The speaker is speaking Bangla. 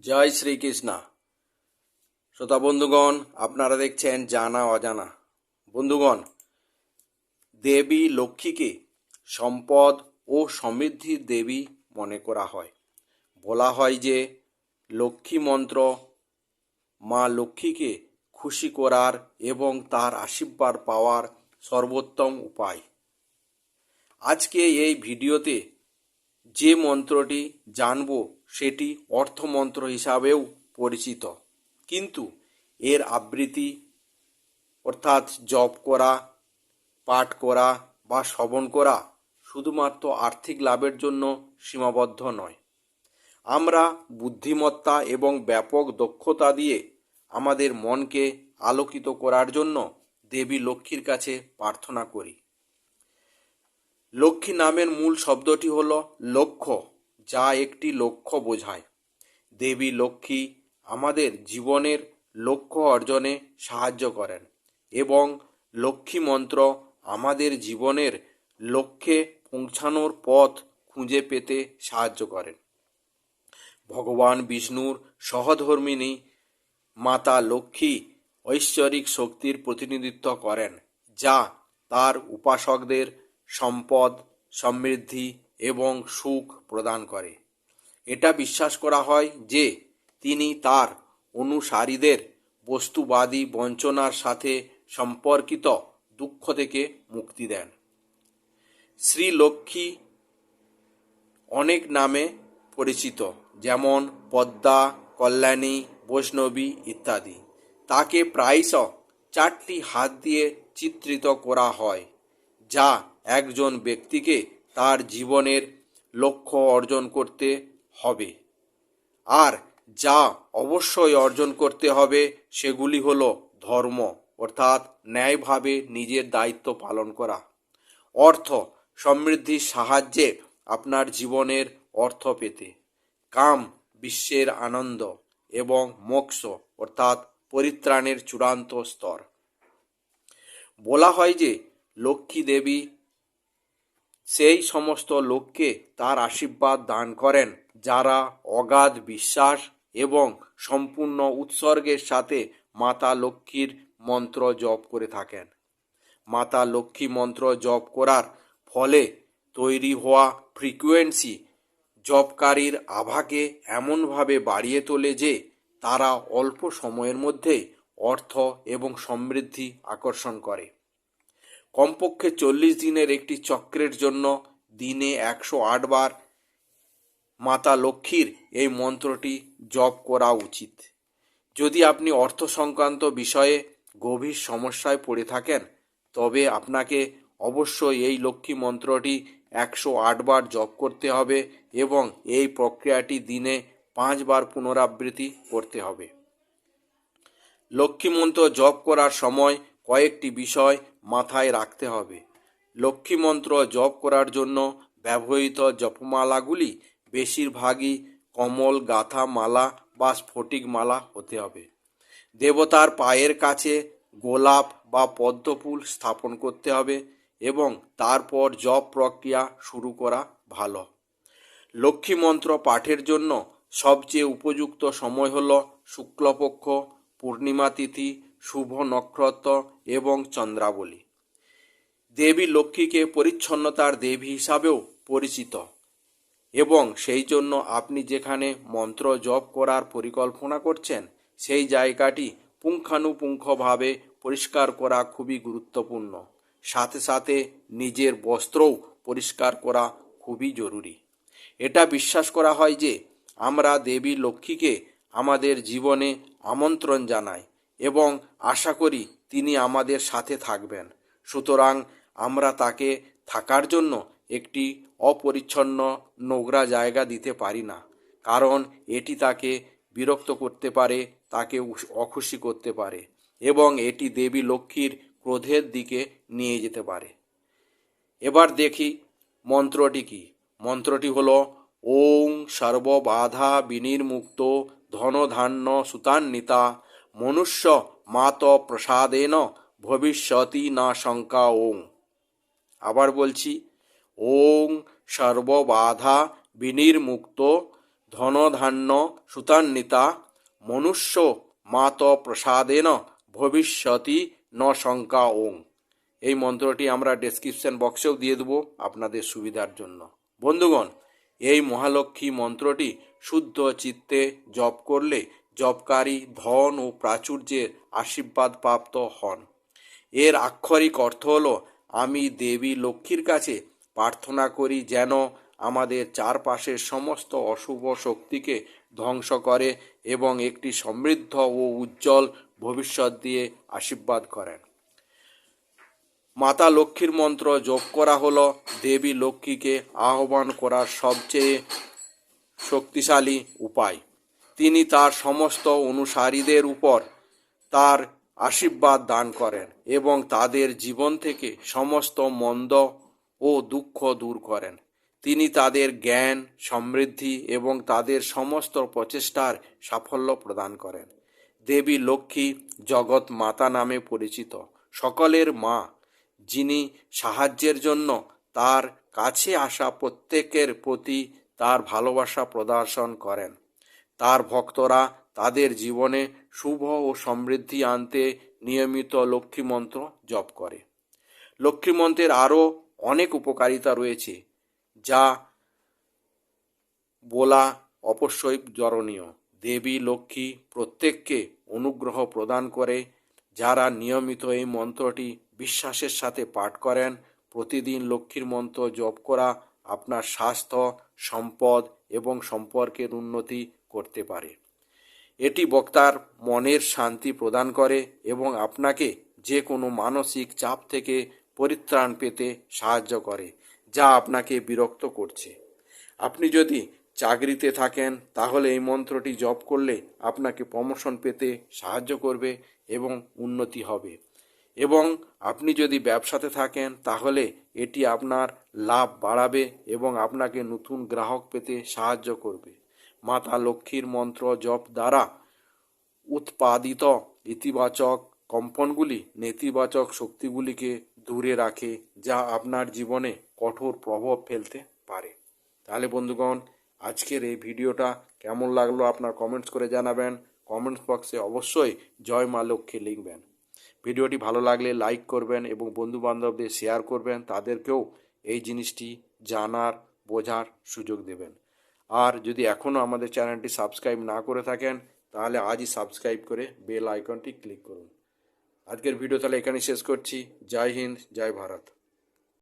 জয় শ্রীকৃষ্ণ। শ্রোতা বন্ধুগণ, আপনারা দেখছেন জানা অজানা। বন্ধুগণ, দেবী লক্ষ্মীকে সম্পদ ও সমৃদ্ধির দেবী মনে করা হয়। বলা হয় যে, লক্ষ্মী মন্ত্র মা লক্ষ্মীকে খুশি করার এবং তার আশীর্বাদ পাওয়ার সর্বোত্তম উপায়। আজকে এই ভিডিওতে যে মন্ত্রটি জানব সেটি অর্থমন্ত্র হিসাবেও পরিচিত। কিন্তু এর আবৃত্তি, অর্থাৎ জপ করা, পাঠ করা বা শ্রবণ করা শুধুমাত্র আর্থিক লাভের জন্য সীমাবদ্ধ নয়। আমরা বুদ্ধিমত্তা এবং ব্যাপক দক্ষতা দিয়ে আমাদের মনকে আলোকিত করার জন্য দেবী লক্ষ্মীর কাছে প্রার্থনা করি। লক্ষ্মী নামের মূল শব্দটি হল লক্ষ্য। যা একটি লক্ষ্য বোঝায়। দেবী লক্ষ্মী আমাদের জীবনের লক্ষ্য অর্জনে সাহায্য করেন এবং লক্ষ্মী মন্ত্র আমাদের জীবনের লক্ষ্যে পৌঁছানোর পথ খুঁজে পেতে সাহায্য করেন। ভগবান বিষ্ণুর সহধর্মিণী মাতা লক্ষ্মী ঐশ্বরিক শক্তির প্রতিনিধিত্ব করেন, যা তার উপাসকদের সম্পদ, সমৃদ্ধি এবং সুখ প্রদান করে। এটা বিশ্বাস করা হয় যে, তিনি তার অনুসারীদের বস্তুবাদী বঞ্চনার সাথে সম্পর্কিত দুঃখ থেকে মুক্তি দেন। শ্রী লক্ষ্মী অনেক নামে পরিচিত, যেমন পদ্মা, কল্যাণী, বৈষ্ণবী ইত্যাদি। তাকে প্রায়শ চারটি হাত দিয়ে চিত্রিত করা হয়, যা একজন ব্যক্তিকে তার জীবনের লক্ষ্য অর্জন করতে হবে। আর যা অবশ্যই অর্জন করতে হবে, সেগুলি হল ধর্ম, অর্থাৎ ন্যায়ভাবে নিজের দায়িত্ব পালন করা। অর্থ সমৃদ্ধির সাহায্যে আপনার জীবনের অর্থ পেতে। কাম বিশ্বের আনন্দ এবং মোক্ষ, অর্থাৎ পরিত্রাণের চূড়ান্ত স্তর। বলা হয় যে লক্ষ্মী দেবী সেই সমস্ত লোককে তার আশীর্বাদ দান করেন, যারা অগাধ বিশ্বাস এবং সম্পূর্ণ উৎসর্গের সাথে মাতা লক্ষ্মীর মন্ত্র জপ করে থাকেন। মাতা লক্ষ্মী মন্ত্র জপ করার ফলে তৈরি হওয়া ফ্রিকুয়েন্সি জপকারীর আভাকে এমনভাবে বাড়িয়ে তোলে যে তারা অল্প সময়ের মধ্যে অর্থ এবং সমৃদ্ধি আকর্ষণ করে। কমপক্ষে চল্লিশ দিনের একটি চক্রের জন্য দিনে একশো বার মাতা লক্ষ্মীর এই মন্ত্রটি জপ করা উচিত। যদি আপনি অর্থ সংক্রান্ত বিষয়ে গভীর সমস্যায় পড়ে থাকেন, তবে আপনাকে অবশ্যই এই লক্ষ্মী মন্ত্রটি একশো আট বার জপ করতে হবে এবং এই প্রক্রিয়াটি দিনে পাঁচবার পুনরাবৃত্তি করতে হবে। লক্ষ্মী মন্ত্র জপ করার সময় কয়েকটি বিষয় মাথায় রাখতে হবে। লক্ষ্মী মন্ত্র জপ করার জন্য ব্যবহৃত জপমালাগুলি বেশিরভাগই কমল গাথা মালা বা স্ফটিক মালা হতে হবে। দেবতার পায়ের কাছে গোলাপ বা পদ্মফুল স্থাপন করতে হবে এবং তারপর জপ প্রক্রিয়া শুরু করা ভালো। লক্ষ্মী মন্ত্র পাঠের জন্য সবচেয়ে উপযুক্ত সময় হল শুক্লপক্ষ, পূর্ণিমা তিথি শুভ নক্ষত্র এবং চন্দ্রাবলী। দেবী লক্ষ্মীকে পরিচ্ছন্নতার দেবী হিসাবেও পরিচিত। এবং সেই জন্য আপনি যেখানে মন্ত্র জপ করার পরিকল্পনা করছেন, সেই জায়গাটি পুঙ্খানুপুঙ্খভাবে পরিষ্কার করা খুবই গুরুত্বপূর্ণ। সাথে সাথে নিজের বস্ত্রও পরিষ্কার করা খুবই জরুরি। এটা বিশ্বাস করা হয় যে আমরা দেবী লক্ষ্মীকে আমাদের জীবনে আমন্ত্রণ জানাই। এবং আশা করি তিনি আমাদের সাথে থাকবেন। সুতরাং আমরা তাকে থাকার জন্য একটি অপরিচ্ছন্ন নোংরা জায়গা দিতে পারি না, কারণ এটি তাকে বিরক্ত করতে পারে, তাকে অখুশি করতে পারে এবং এটি দেবী লক্ষ্মীর ক্রোধের দিকে নিয়ে যেতে পারে। এবার দেখি মন্ত্রটি কি। মন্ত্রটি হল, ওং সর্ববাধা বিনির্মুক্ত ধনধান্য সুতান্বিতা মনুষ্য মাত প্রসাদেন, ভবিষ্যতি না শঙ্কা ওং। আবার বলছি, ওং সর্ববাধা বিনির্মুক্ত ধনধান্য সুতান্বিতা, মনুষ্য মাত প্রসাদেন, ভবিষ্যতি ন শঙ্কা ওং। এই মন্ত্রটি আমরা ডেসক্রিপশন বক্সেও দিয়ে দেবো আপনাদের সুবিধার জন্য। বন্ধুগণ, এই মহালক্ষ্মী মন্ত্রটি শুদ্ধ চিত্তে জপ করলে জপকারী ধন ও প্রাচুর্যের আশীর্বাদ প্রাপ্ত হন। এর আক্ষরিক অর্থ হলো, আমি দেবী লক্ষ্মীর কাছে প্রার্থনা করি যেন আমাদের চারপাশের সমস্ত অশুভ শক্তিকে ধ্বংস করে এবং একটি সমৃদ্ধ ও উজ্জ্বল ভবিষ্যৎ দিয়ে আশীর্বাদ করেন। মাতা লক্ষ্মীর মন্ত্র যোগ করা হলো, দেবী লক্ষ্মীকে আহ্বান করার সবচেয়ে শক্তিশালী উপায়। তিনি তার সমস্ত অনুসারীদের উপর তার আশীর্বাদ দান করেন এবং তাদের জীবন থেকে সমস্ত মন্দ ও দুঃখ দূর করেন। তিনি তাদের জ্ঞান, সমৃদ্ধি এবং তাদের সমস্ত প্রচেষ্টার সাফল্য প্রদান করেন। দেবী লক্ষ্মী জগৎ মাতা নামে পরিচিত সকলের মা, যিনি সাহায্যের জন্য তার কাছে আসা প্রত্যেকের প্রতি তার ভালোবাসা প্রদর্শন করেন। তার ভক্তরা তাদের জীবনে শুভ ও সমৃদ্ধি আনতে নিয়মিত লক্ষ্মী মন্ত্র জপ করে। লক্ষ্মী মন্ত্রের আরও অনেক উপকারিতা রয়েছে, যা বলা অবশ্যই জরণীয়। দেবী, লক্ষ্মী প্রত্যেককে অনুগ্রহ প্রদান করে, যারা নিয়মিত এই মন্ত্রটি বিশ্বাসের সাথে পাঠ করেন, প্রতিদিন লক্ষ্মীর মন্ত্র জপ করা আপনার স্বাস্থ্য, সম্পদ এবং সম্পর্কের উন্নতি করতে পারে। এটি বক্তার মনের শান্তি প্রদান করে এবং আপনাকে যে কোনো মানসিক চাপ থেকে পরিত্রাণ পেতে সাহায্য করে, যা আপনাকে বিরক্ত করছে। আপনি যদি চাকরিতে থাকেন, তাহলে এই মন্ত্রটি জপ করলে আপনাকে প্রমোশন পেতে সাহায্য করবে এবং উন্নতি হবে। এবং আপনি যদি ব্যবসাতে থাকেন, তাহলে এটি আপনার লাভ বাড়াবে এবং আপনাকে নতুন গ্রাহক পেতে সাহায্য করবে। মাতা লক্ষ্মীর মন্ত্র জপ দ্বারা উৎপাদিত ইতিবাচক কম্পনগুলি, নেতিবাচক শক্তিগুলিকে দূরে রাখে, যা আপনার জীবনে কঠোর প্রভাব ফেলতে পারে। তাহলে বন্ধুগণ, আজকের এই ভিডিওটা কেমন লাগল আপনার কমেন্টস করে জানাবেন। কমেন্টস বক্সে অবশ্যই জয় মা লক্ষ্মী লিখবেন। ভিডিওটি ভালো লাগলে লাইক করবেন এবং বন্ধু বান্ধবদের শেয়ার করবেন, তাদেরকেও এই জিনিসটি জানার, বোঝার সুযোগ দেবেন। আর যদি এখনও আমাদের চ্যানেলটি সাবস্ক্রাইব না করে থাকেন, তাহলে আজই সাবস্ক্রাইব করে বেল আইকনটি ক্লিক করুন। আজকের ভিডিও তাহলে এখানেই শেষ করছি। জয় হিন্দ, জয় ভারত।